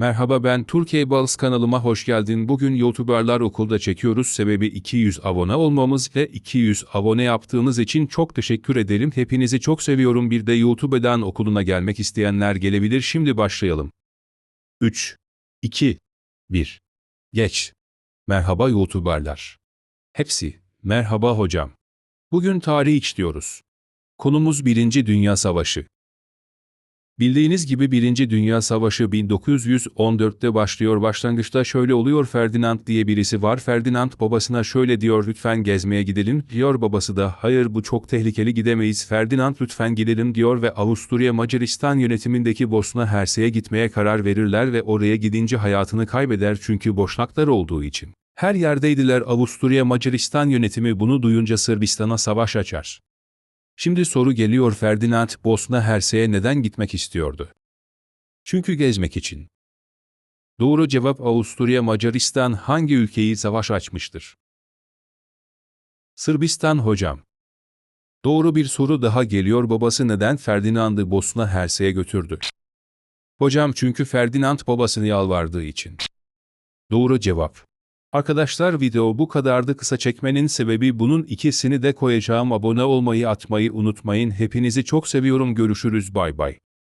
Merhaba ben Türkiye Balls kanalıma hoş geldin. Bugün YouTuberlar okulda çekiyoruz. Sebebi 200 abone olmamız ve 200 abone yaptığınız için çok teşekkür ederim. Hepinizi çok seviyorum. Bir de YouTube'dan okuluna gelmek isteyenler gelebilir. Şimdi başlayalım. 3, 2, 1. Geç. Merhaba YouTuberlar. Hepsi. Merhaba hocam. Bugün tarih işliyoruz. Konumuz 1. Dünya Savaşı. Bildiğiniz gibi Birinci Dünya Savaşı 1914'te başlıyor. Başlangıçta şöyle oluyor Ferdinand diye birisi var. Ferdinand babasına şöyle diyor lütfen gezmeye gidelim. Diyor babası da hayır bu çok tehlikeli gidemeyiz. Ferdinand lütfen gidelim diyor ve Avusturya Macaristan yönetimindeki Bosna Hersek'e gitmeye karar verirler ve oraya gidince hayatını kaybeder çünkü boşnaklar olduğu için. Her yerdeydiler Avusturya Macaristan yönetimi bunu duyunca Sırbistan'a savaş açar. Şimdi soru geliyor Ferdinand Bosna Hersek'e neden gitmek istiyordu? Çünkü gezmek için. Doğru cevap Avusturya Macaristan hangi ülkeyi savaş açmıştır? Sırbistan hocam. Doğru bir soru daha geliyor babası neden Ferdinand'ı Bosna Hersek'e götürdü? Hocam çünkü Ferdinand babasını yalvardığı için. Doğru cevap. Arkadaşlar video bu kadardı. Kısa çekmenin sebebi bunun ikisini de koyacağım. Abone olmayı atmayı unutmayın. Hepinizi çok seviyorum. Görüşürüz. Bay bay.